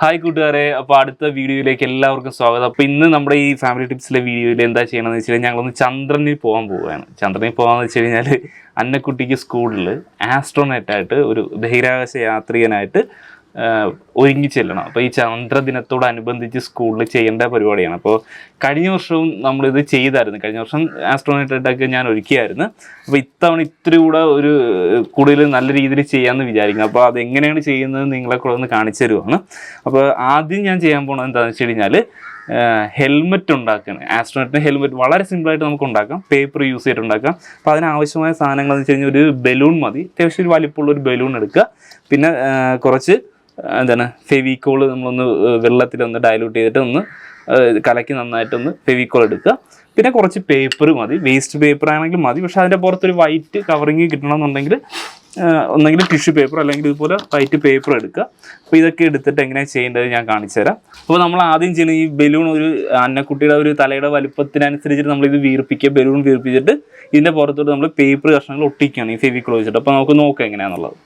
Hi കൂട്ടുകാരെ. അപ്പോൾ അടുത്ത വീഡിയോയിലേക്ക് എല്ലാവർക്കും സ്വാഗതം. അപ്പോൾ ഇന്ന് നമ്മുടെ ഈ ഫാമിലി ടിപ്സിലെ വീഡിയോയിൽ എന്താ ചെയ്യണമെന്ന് വെച്ച് കഴിഞ്ഞാൽ ഞങ്ങളൊന്ന് ചന്ദ്രനിൽ പോകാൻ പോവുകയാണ്. ചന്ദ്രനിൽ പോകാമെന്ന് വെച്ച് കഴിഞ്ഞാൽ അന്നക്കുട്ടിക്ക് സ്കൂളിൽ ആസ്ട്രോനേറ്റായിട്ട് ഒരു ബഹിരാകാശ യാത്രികനായിട്ട് ഒരുങ്ങി ചെല്ലണം. അപ്പോൾ ഈ ചന്ദ്രദിനത്തോടനുബന്ധിച്ച് സ്കൂളിൽ ചെയ്യേണ്ട പരിപാടിയാണ്. അപ്പോൾ കഴിഞ്ഞ വർഷവും നമ്മളിത് ചെയ്തായിരുന്നു. കഴിഞ്ഞ വർഷം ആസ്ട്രോനേറ്റായിട്ടൊക്കെ ഞാൻ ഒരുക്കിയായിരുന്നു. അപ്പോൾ ഇത്തവണ ഇത്തിരി കൂടെ ഒരു കൂടുതൽ നല്ല രീതിയിൽ ചെയ്യാമെന്ന് വിചാരിക്കുന്നു. അപ്പോൾ അതെങ്ങനെയാണ് ചെയ്യുന്നത് നിങ്ങളെ കൂടെ ഒന്ന് കാണിച്ചു തരുവാണ്. അപ്പോൾ ആദ്യം ഞാൻ ചെയ്യാൻ പോകുന്നത് എന്താണെന്ന് വെച്ച് കഴിഞ്ഞാൽ ഹെൽമെറ്റ് ഉണ്ടാക്കുന്നത് ആസ്ട്രോനറ്റിന് ഹെൽമെറ്റ് വളരെ സിമ്പിളായിട്ട് നമുക്ക് ഉണ്ടാക്കാം. പേപ്പർ യൂസ് ചെയ്തിട്ട് ഉണ്ടാക്കാം. അപ്പോൾ അതിനാവശ്യമായ സാധനങ്ങൾ എന്ന് വെച്ച് കഴിഞ്ഞാൽ ഒരു ബലൂൺ മതി. അത്യാവശ്യം ഒരു വലിപ്പമുള്ള ഒരു ബലൂൺ എടുക്കുക. പിന്നെ കുറച്ച് എന്താണ് ഫെവിക്കോൾ നമ്മളൊന്ന് വെള്ളത്തിലൊന്ന് ഡയലൂട്ട് ചെയ്തിട്ട് ഒന്ന് കലക്കി നന്നായിട്ടൊന്ന് ഫെവിക്കോൾ എടുക്കുക. പിന്നെ കുറച്ച് പേപ്പർ മതി. വേസ്റ്റ് പേപ്പർ ആണെങ്കിലും മതി. പക്ഷേ അതിന്റെ പുറത്തൊരു വൈറ്റ് കവറിങ് കിട്ടണമെന്നുണ്ടെങ്കിൽ ഒന്നെങ്കിൽ ടിഷ്യൂ പേപ്പർ അല്ലെങ്കിൽ ഇതുപോലെ വൈറ്റ് പേപ്പർ എടുക്കുക. അപ്പോൾ ഇതൊക്കെ എടുത്തിട്ട് എങ്ങനെയാണ് ചെയ്യേണ്ടത് ഞാൻ കാണിച്ചു തരാം. അപ്പോൾ നമ്മൾ ആദ്യം ചെയ്യുന്ന ഈ ബലൂൺ ഒരു അന്നക്കുട്ടിയുടെ ഒരു തലയുടെ വലുപ്പത്തിനനുസരിച്ചിട്ട് നമ്മൾ ഇത് വീർപ്പിക്കുക. ബലൂൺ വീർപ്പിച്ചിട്ട് ഇതിന്റെ പുറത്തോട്ട് നമ്മൾ പേപ്പർ കഷ്ണങ്ങൾ ഒട്ടിക്കുകയാണ് ഈ ഫെവിക്കോൾ വെച്ചിട്ട്. അപ്പോൾ നമുക്ക് നോക്കാം എങ്ങനെയാണെന്നുള്ളത്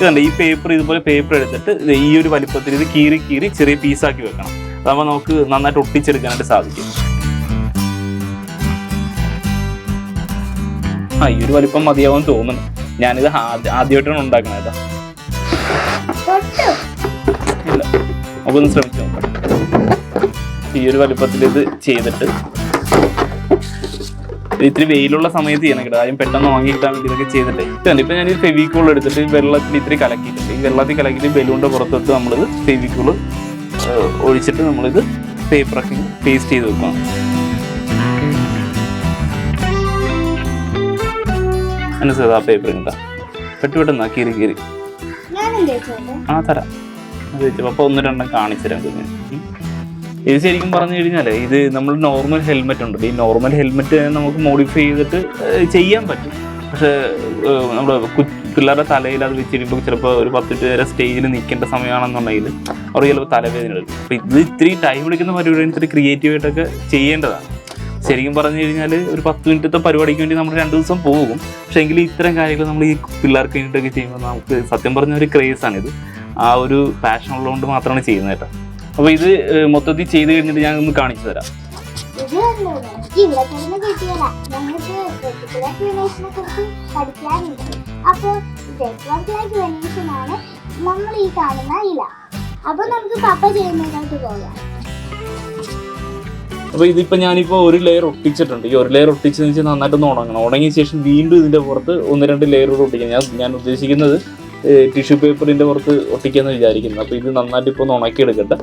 ഇതുണ്ട് ഈ പേപ്പർ ഇതുപോലെ പേപ്പർ എടുത്തിട്ട് ഈ ഒരു വലിപ്പത്തിൽ ഇത് കീറി കീറി ചെറിയ പീസാക്കി വെക്കണം. അതാകുമ്പോൾ നമുക്ക് നന്നായിട്ട് ഒട്ടിച്ചെടുക്കാനായിട്ട് സാധിക്കും. ആ ഈ ഒരു വലിപ്പം മതിയാവും തോന്നുന്നു. ഞാനിത് ആദ്യ- ആദ്യമായിട്ടാണ് ഉണ്ടാക്കണത് കേട്ടോ. ഇല്ല നമുക്കൊന്ന് ശ്രമിച്ചു നോക്കാം. ഈ ഒരു വലിപ്പത്തിൽ ഇത് ചെയ്തിട്ട് ഇത്തിരി വെയിലുള്ള സമയത്ത് ചെയ്യണം കേട്ടോ. ആദ്യം പെട്ടെന്ന് വാങ്ങി കിട്ടാൻ വേണ്ടി ഇതൊക്കെ ചെയ്തിട്ടേ. ഇതുണ്ട് ഇപ്പൊ ഞാൻ ഈ ഫെവിക്കോൾ എടുത്തിട്ട് ഈ വെള്ളത്തിൽ ഇത്തിരി കലക്കിയിട്ടുണ്ട്. ഈ വെള്ളത്തിൽ കലക്കിയിട്ട് ബലൂണിന്റെ പുറത്തോട്ട് നമ്മളിത് ഫെവിക്കോൾ ഒഴിച്ചിട്ട് നമ്മളിത് പേപ്പറൊക്കെ പേസ്റ്റ് ചെയ്ത് വെക്കണം മനസ്സിലായത് ആ പേപ്പർ കിട്ടാ പെട്ടു പെട്ടെന്നാ കീറി കീറി. ആ തരാം. അത് വെച്ചപ്പോൾ ഒന്ന് രണ്ടും കാണിച്ചു തരാം. ഇത് ശരിക്കും പറഞ്ഞു കഴിഞ്ഞാൽ ഇത് നമ്മൾ നോർമൽ ഹെൽമെറ്റ് ഉണ്ട്. ഈ നോർമൽ ഹെൽമെറ്റ് നമുക്ക് മോഡിഫൈ ചെയ്തിട്ട് ചെയ്യാൻ പറ്റും. പക്ഷേ നമ്മുടെ പിള്ളേരുടെ തലയിൽ അത് വെച്ചിരിക്കുമ്പോൾ ചിലപ്പോൾ ഒരു പത്തിട്ട് വരെ സ്റ്റേജിൽ നിൽക്കേണ്ട സമയമാണെന്നുണ്ടെങ്കിൽ അവർ ചിലപ്പോൾ തലവേദന എടുക്കും. അപ്പോൾ ഇത് ഇത്തിരി ടൈം എടുക്കുന്ന പരിപാടി ഇത്തിരി ക്രിയേറ്റീവായിട്ടൊക്കെ ചെയ്യേണ്ടതാണ്. ശരിക്കും പറഞ്ഞു കഴിഞ്ഞാൽ ഒരു പത്ത് മിനിറ്റത്തെ പരിപാടിക്ക് വേണ്ടി നമ്മൾ രണ്ട് ദിവസം പോകും. പക്ഷേ എങ്കിലും ഇത്തരം കാര്യങ്ങൾ നമ്മൾ ഈ പിള്ളേർക്ക് വേണ്ടിയിട്ടൊക്കെ ചെയ്യുമ്പോൾ നമുക്ക് സത്യം പറഞ്ഞ ഒരു ക്രേസ് ആണിത്. ആ ഒരു പാഷൻ ഉള്ളതുകൊണ്ട് മാത്രമാണ് ചെയ്യുന്നത് കേട്ടോ. അപ്പോൾ ഇത് മൊത്തത്തിൽ ചെയ്ത് കഴിഞ്ഞിട്ട് ഞാൻ ഒന്ന് കാണിച്ചു തരാം. അപ്പോൾ നമ്മൾ ഈ ഇല അപ്പൊ നമുക്ക് ഇതിപ്പോൾ ഞാനിപ്പോൾ ഒരു ലെയർ ഒട്ടിച്ചിട്ടുണ്ട്. ഈ ഒരു ലെയർ ഒട്ടിച്ചെന്ന് വെച്ചാൽ നന്നായിട്ടൊന്ന് ഉണങ്ങണം. ഉണങ്ങിയ ശേഷം വീണ്ടും ഇതിന്റെ പുറത്ത് ഒന്ന് രണ്ട് ലെയർ കൂടെ ഒട്ടിക്കാം ഞാൻ ഞാൻ ഉദ്ദേശിക്കുന്നത് ടിഷ്യൂ പേപ്പറിന്റെ പുറത്ത് ഒട്ടിക്കാന്ന് വിചാരിക്കുന്നത് അപ്പോൾ ഇത് നന്നായിട്ട് ഇപ്പോൾ ഒന്ന് ഉണക്കിയെടുക്കട്ടെ.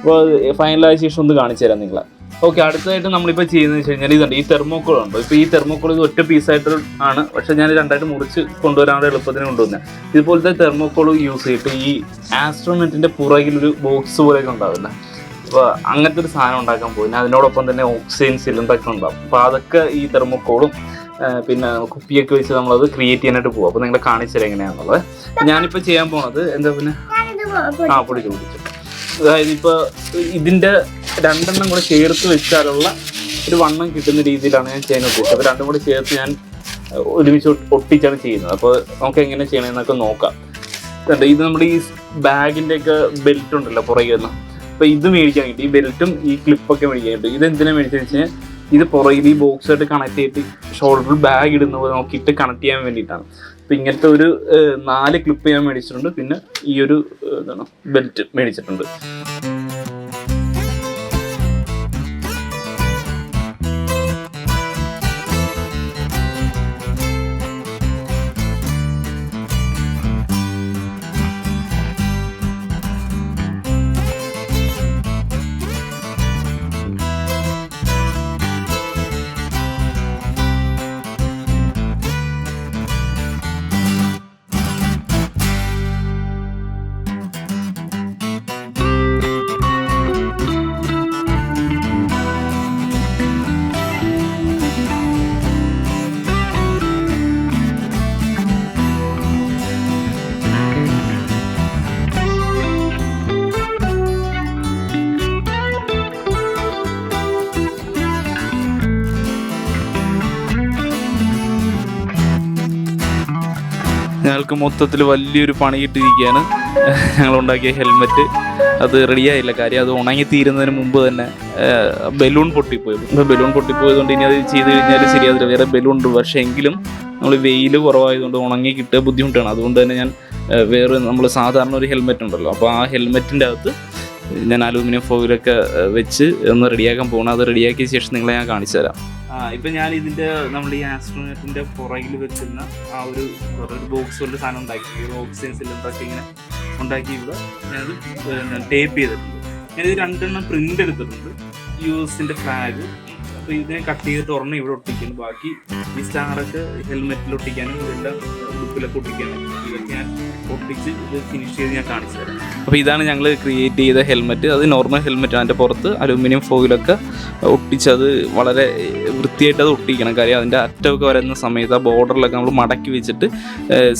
അപ്പോൾ ഫൈനലായ ശേഷം ഒന്ന് കാണിച്ചു തരാം നിങ്ങളെ. ഓക്കെ അടുത്തതായിട്ട് നമ്മളിപ്പോൾ ചെയ്യുന്നത് വെച്ച് കഴിഞ്ഞാൽ ഇതുണ്ട്. ഈ തെർമോക്കോൾ ഉണ്ട്. ഇപ്പോൾ ഈ തെർമോക്കോൾ ഇത് ഒറ്റ പീസായിട്ട് ആണ്. പക്ഷേ ഞാൻ രണ്ടായിട്ട് മുറിച്ച് കൊണ്ടുവരാനുള്ള എളുപ്പത്തിന് കൊണ്ടുവന്നത് ഇതുപോലത്തെ തെർമോക്കോൾ യൂസ് ചെയ്തിട്ട് ഈ ആസ്ട്രോമെറ്റിന്റെ പുറകിലൊരു ബോക്സ് പോലെയൊക്കെ ഉണ്ടാവില്ല അപ്പോൾ അങ്ങനത്തെ ഒരു സാധനം ഉണ്ടാക്കാൻ പോകുന്നത് അതിനോടൊപ്പം തന്നെ ഓക്സിജൻ സിലിണ്ടറൊക്കെ ഉണ്ടാവും. അപ്പോൾ അതൊക്കെ ഈ തെർമോക്കോളും പിന്നെ കുപ്പിയൊക്കെ വെച്ച് നമ്മളത് ക്രിയേറ്റ് ചെയ്യാനായിട്ട് പോകും അപ്പോൾ നിങ്ങളെ കാണിച്ചു തരാം എങ്ങനെയാണെന്നുള്ളത് ഞാനിപ്പോൾ ചെയ്യാൻ പോണത് എന്താ പിന്നെ? ആ പൊടിച്ചു പൊടിച്ചു. അതായത് ഇപ്പോൾ ഇതിന്റെ രണ്ടെണ്ണം കൂടെ ചേർത്ത് വെച്ചാലുള്ള ഒരു വണ്ണം കിട്ടുന്ന രീതിയിലാണ് ഞാൻ ചെയ്യാൻ ഉദ്ദേശിച്ചത്. അപ്പോൾ രണ്ടും കൂടെ ചേർത്ത് ഞാൻ ഒരുമിച്ച് ഒട്ടിച്ചാണ് ചെയ്യുന്നത്. അപ്പോൾ നമുക്ക് എങ്ങനെ ചെയ്യണമെന്നൊക്കെ നോക്കാം. കണ്ടോ ഇത് നമ്മുടെ ഈ ബാഗിന്റെ ഒക്കെ ബെൽറ്റ് ഉണ്ടല്ലോ പുറകെ നിന്ന് അപ്പോൾ ഇത് മേടിക്കാൻ കിട്ടി ഈ ബെൽറ്റും ഈ ക്ലിപ്പൊക്കെ മേടിക്കാൻ കിട്ടും ഇത് എന്തിനാ മേടിച്ചതെന്ന് വെച്ച് കഴിഞ്ഞാൽ ഇത് പുറകിൽ ഈ ബോക്സായിട്ട് കണക്ട് ചെയ്തിട്ട് ഷോൾഡറിൽ ബാഗ് ഇടുന്ന പോലെ നോക്കിയിട്ട് കണക്ട് ചെയ്യാൻ വേണ്ടിയിട്ടാണ്. അപ്പം ഇങ്ങനത്തെ ഒരു നാല് ക്ലിപ്പ് ഞാൻ മേടിച്ചിട്ടുണ്ട് പിന്നെ ഈ ഒരു ഇതാണ് ബെൽറ്റ് മേടിച്ചിട്ടുണ്ട്. ഞങ്ങൾക്ക് മൊത്തത്തിൽ വലിയൊരു പണി കിട്ടിയിരിക്കുകയാണ്. ഞങ്ങൾ ഉണ്ടാക്കിയ ഹെൽമെറ്റ്. അത് റെഡിയായില്ല. കാര്യം അത് ഉണങ്ങി തീരുന്നതിന് മുമ്പ് തന്നെ ബലൂൺ പൊട്ടിപ്പോയി. ഇപ്പോൾ ബലൂൺ പൊട്ടിപ്പോയതുകൊണ്ട് ഇനി അത് ചെയ്ത് കഴിഞ്ഞാൽ ശരിയാവില്ല. വേറെ ബലൂൺ ഉണ്ട് പക്ഷേ എങ്കിലും നമ്മൾ വെയിൽ കുറവായതുകൊണ്ട് ഉണങ്ങി കിട്ടുക ബുദ്ധിമുട്ടാണ്. അതുകൊണ്ട് തന്നെ ഞാൻ വേറെ നമ്മൾ സാധാരണ ഒരു ഹെൽമെറ്റ് ഉണ്ടല്ലോ. അപ്പോൾ ആ ഹെൽമെറ്റിന്റെ അകത്ത് ഞാൻ അലൂമിനിയം ഫോയിലൊക്കെ വെച്ച് ഒന്ന് റെഡിയാക്കാൻ പോകണം അത് റെഡിയാക്കിയ ശേഷം നിങ്ങളെ ഞാൻ കാണിച്ചു തരാം. ആ ഇപ്പം ഞാൻ ഇതിന്റെ നമ്മൾ ഈ ആസ്ട്രോനെറ്റിന്റെ പുറകിൽ വെക്കുന്ന ആ ഒരു ഒരു ബോക്സ് കൊണ്ട് സാധനം ഉണ്ടാക്കി. ഒരു ഓക്സിജൻ സിലിണ്ടറൊക്കെ ഇങ്ങനെ ഉണ്ടാക്കി ഇവിടെ ഞാനത് ടേപ്പ് ചെയ്തിട്ടുണ്ട്. ഞാനിത് രണ്ടെണ്ണം പ്രിന്റ് എടുത്തിട്ടുണ്ട്. യു എസിന്റെ ഫ്ലാഗ് അപ്പോൾ ഇതിനെ കട്ട് ചെയ്തിട്ട് ഒരെണ്ണം ഇവിടെ ഒട്ടിക്കുന്നു. ബാക്കി ഈ സ്റ്റാറൊക്കെ ഹെൽമെറ്റിൽ ഒട്ടിക്കാനും ഇതെല്ലാം ബുക്കിലൊക്കെ ഒട്ടിക്കാനും ഇതൊക്കെ ഞാൻ ഒട്ടിച്ച് ഇത് ഫിനിഷ് ചെയ്ത് ഞാൻ കാണിച്ചു തരാം. അപ്പോൾ ഇതാണ് ഞങ്ങൾ ക്രിയേറ്റ് ചെയ്ത ഹെൽമെറ്റ് അത് നോർമൽ ഹെൽമെറ്റ് അതിന്റെ പുറത്ത്. അലൂമിനിയം ഫോയിലൊക്കെ ഒട്ടിച്ചത് വളരെ വൃത്തിയായിട്ട് അത് ഒട്ടിക്കണം. കാര്യം അതിന്റെ അറ്റമൊക്കെ വരുന്ന സമയത്ത് ആ ബോർഡറിലൊക്കെ നമ്മൾ മടക്കി വെച്ചിട്ട്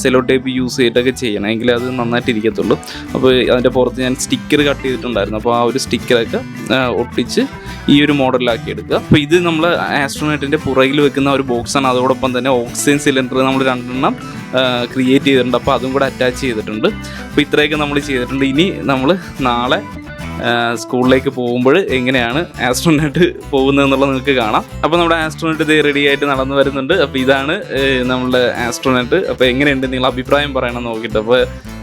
സെലോ ടേപ്പ് യൂസ് ചെയ്തിട്ടൊക്കെ ചെയ്യണം. എങ്കിൽ അത് നന്നായിട്ട് ഇരിക്കത്തുള്ളൂ. അപ്പോൾ അതിന്റെ പുറത്ത് ഞാൻ സ്റ്റിക്കർ കട്ട് ചെയ്തിട്ടുണ്ടായിരുന്നു. അപ്പോൾ ആ ഒരു സ്റ്റിക്കറൊക്കെ ഒട്ടിച്ച് ഈ ഒരു മോഡലിലാക്കി എടുക്കുക. അപ്പോൾ ഇത് നമ്മൾ ആസ്ട്രോനറ്റിന്റെ പുറകിൽ വെക്കുന്ന ഒരു ബോക്സാണ് അതോടൊപ്പം തന്നെ ഓക്സിജൻ സിലിണ്ടർ നമ്മൾ രണ്ടെണ്ണം ക്രിയേറ്റ് ചെയ്തിട്ടുണ്ട്. അപ്പോൾ അതും കൂടെ അറ്റാച്ച് ചെയ്തിട്ടുണ്ട്. അപ്പോൾ ഇത്രയൊക്കെ നമ്മൾ ചെയ്തിട്ടുണ്ട്. ഇനി നമ്മൾ നാളെ സ്കൂളിലേക്ക് പോകുമ്പോൾ എങ്ങനെയാണ് ആസ്ട്രോനട്ട് പോകുന്നത് എന്നുള്ളത് നിങ്ങൾക്ക് കാണാം. അപ്പോൾ നമ്മുടെ ആസ്ട്രോനട്ട് ഇത് റെഡി ആയിട്ട് നടന്നു വരുന്നുണ്ട്. അപ്പോൾ ഇതാണ് നമ്മുടെ ആസ്ട്രോനറ്റ് അപ്പോൾ എങ്ങനെയുണ്ട് നിങ്ങൾ അഭിപ്രായം പറയണം നോക്കിയിട്ട്. അപ്പോൾ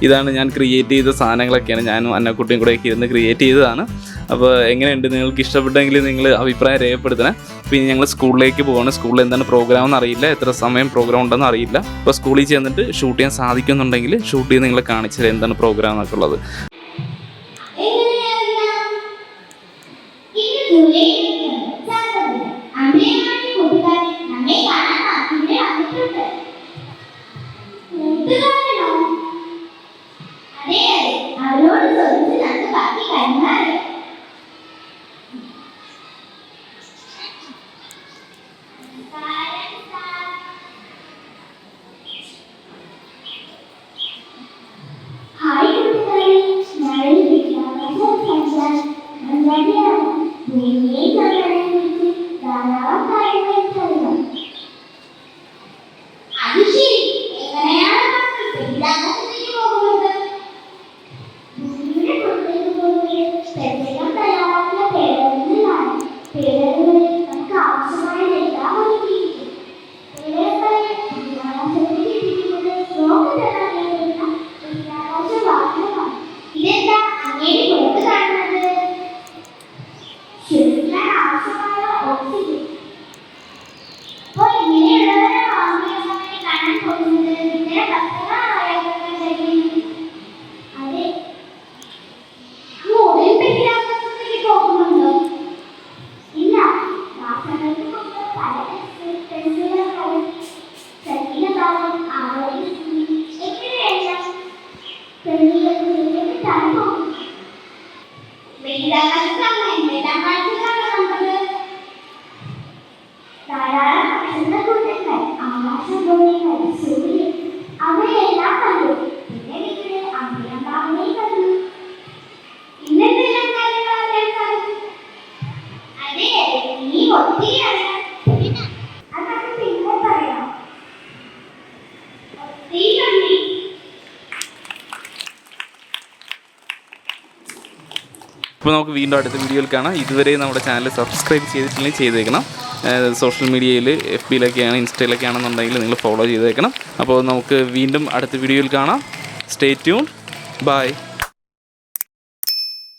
ഇതാണ് ഞാൻ ക്രിയേറ്റ് ചെയ്ത സാധനങ്ങളൊക്കെയാണ്. ഞാനും അന്നക്കുട്ടിയും കൂടെയൊക്കെ ഇരുന്ന് ക്രിയേറ്റ് ചെയ്തതാണ്. അപ്പോൾ എങ്ങനെയുണ്ട്? നിങ്ങൾക്ക് ഇഷ്ടപ്പെട്ടെങ്കിൽ നിങ്ങൾ അഭിപ്രായം രേഖപ്പെടുത്തണേ. പിന്നെ ഞങ്ങൾ സ്കൂളിലേക്ക് പോകണം സ്കൂളിൽ എന്താണ് പ്രോഗ്രാം എന്ന് അറിയില്ല. എത്ര സമയം പ്രോഗ്രാം ഉണ്ടെന്ന് അറിയില്ല. അപ്പോൾ സ്കൂളിൽ ചെന്നിട്ട് ഷൂട്ട് ചെയ്യാൻ സാധിക്കുന്നുണ്ടെങ്കിൽ ഷൂട്ട് ചെയ്ത് നിങ്ങളെ കാണിച്ചത് എന്താണ് പ്രോഗ്രാം എന്നൊക്കെ ഉള്ളത്. അപ്പോൾ നമുക്ക് വീണ്ടും അടുത്ത വീഡിയോയിൽ കാണാം. ഇതുവരെ നമ്മുടെ ചാനൽ സബ്സ്ക്രൈബ് ചെയ്തിട്ടില്ലെങ്കിൽ ചെയ്തേക്കണം. സോഷ്യൽ മീഡിയയിൽ എഫ് ബിയിലൊക്കെയാണ് ഇൻസ്റ്റയിലൊക്കെ ആണെന്നുണ്ടെങ്കിൽ നിങ്ങൾ ഫോളോ ചെയ്തേക്കണം. അപ്പോൾ നമുക്ക് വീണ്ടും അടുത്ത വീഡിയോയിൽ കാണാം. Stay tune by